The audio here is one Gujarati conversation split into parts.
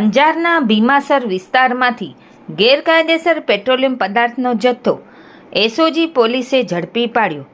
અંજારના ભીમાસર વિસ્તારમાંથી ગેરકાયદેસર પેટ્રોલિયમ પદાર્થનો જથ્થો એસઓજી પોલીસે ઝડપી પાડ્યો.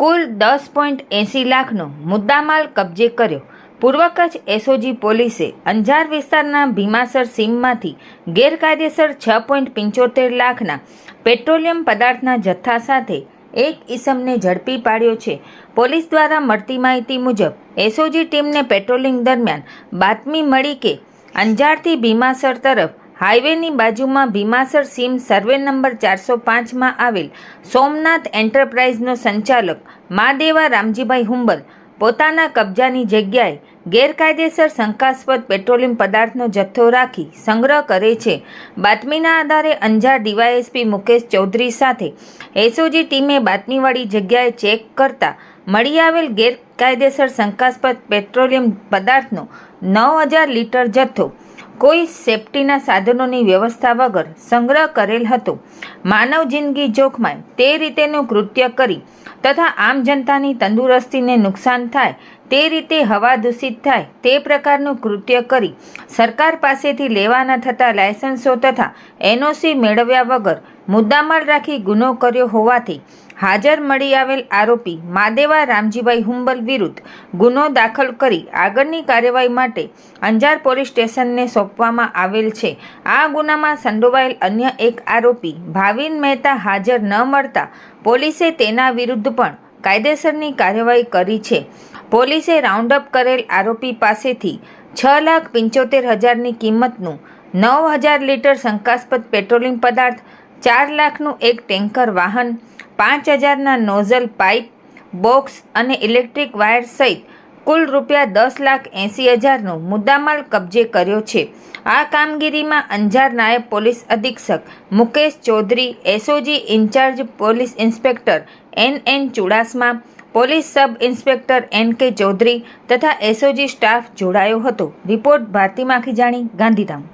કુલ દસ પોઈન્ટ એંસી લાખનો મુદ્દામાલ કબજે કર્યો. પૂર્વ કચ્છ એસઓજી પોલીસે અંજાર વિસ્તારના ભીમાસર સીમમાંથી ગેરકાયદેસર છ પોઈન્ટ પંચોતેર લાખના પેટ્રોલિયમ પદાર્થના જથ્થા સાથે એક ઈસમને ઝડપી પાડ્યો છે. પોલીસ દ્વારા મળતી માહિતી મુજબ એસઓજી ટીમને પેટ્રોલિંગ દરમિયાન બાતમી મળી કે અંજારથી ભીમાસર તરફ હાઈવેની બાજુમાં ભીમાસર સીમ સર્વે નંબર ચારસો પાંચમાં આવેલ સોમનાથ એન્ટરપ્રાઇઝનો સંચાલક મહાદેવા રામજીભાઈ હુંબલ પોતાના કબજાની જગ્યાએ ગેરકાયદેસર શંકાસ્પદ પેટ્રોલિયમ પદાર્થનો જથ્થો રાખી સંગ્રહ કરે છે. બાતમીના આધારે અંજાર ડીવાયએસપી મુકેશ ચૌધરી સાથે એસઓજી ટીમે બાતમીવાળી જગ્યાએ ચેક કરતા મળી આવેલ ગેરકાયદેસર શંકાસ્પદ પેટ્રોલિયમ પદાર્થનો નવ હજાર લીટર જથ્થો કોઈ સેફટીના સાધનોની વ્યવસ્થા વગર સંગ્રહ કરેલ હતો. માનવ જિંદગી જોખમાય તે રીતેનું કૃત્ય કરી તથા આમ જનતાની તંદુરસ્તીને નુકસાન થાય તે રીતે હવા દૂષિત થાય તે પ્રકારનું કૃત્ય કરી સરકાર પાસેથી લેવાના થતા લાયસન્સો તથા એનઓસી મેળવ્યા વગર મુદ્દામાલ રાખી ગુનો કર્યો હોવાથી હાજર મળી આવેલ આરોપી માદેવા રામજીભાઈ હુંબલ વિરુદ્ધ ગુનો દાખલ કરી આગળની કાર્યવાહી માટે અંજાર પોલીસ સ્ટેશનને સોંપવામાં આવેલ છે. આ ગુનામાં સંડોવાયેલ અન્ય એક આરોપી ભાવિન મહેતા હાજર ન મળતા પોલીસે તેના વિરુદ્ધ પણ કાયદેસરની કાર્યવાહી કરી છે. પોલીસે રાઉન્ડઅપ કરેલ આરોપી પાસેથી છ લાખ પંચોતેર હજારની કિંમતનું નવ હજાર લીટર શંકાસ્પદ પેટ્રોલિંગ પદાર્થ, ચાર લાખનું એક ટેન્કર વાહન પાંચ હજારના નોઝલ પાઇપ, બોક્સ અને ઇલેક્ટ્રિક વાયર સહિત કુલ રૂપિયા દસ લાખ એંસી હજારનો મુદ્દામાલ કબજે કર્યો છે. આ કામગીરીમાં અંજાર નાયબ પોલીસ અધિક્ષક Mukesh Chaudhary, SOG incharge police inspector N N Chudasama, police sub inspector N K Chaudhary તથા એસઓજી સ્ટાફ જોડાયો હતો. રિપોર્ટ ભારતી માખીજાણી ગાંધીધામ.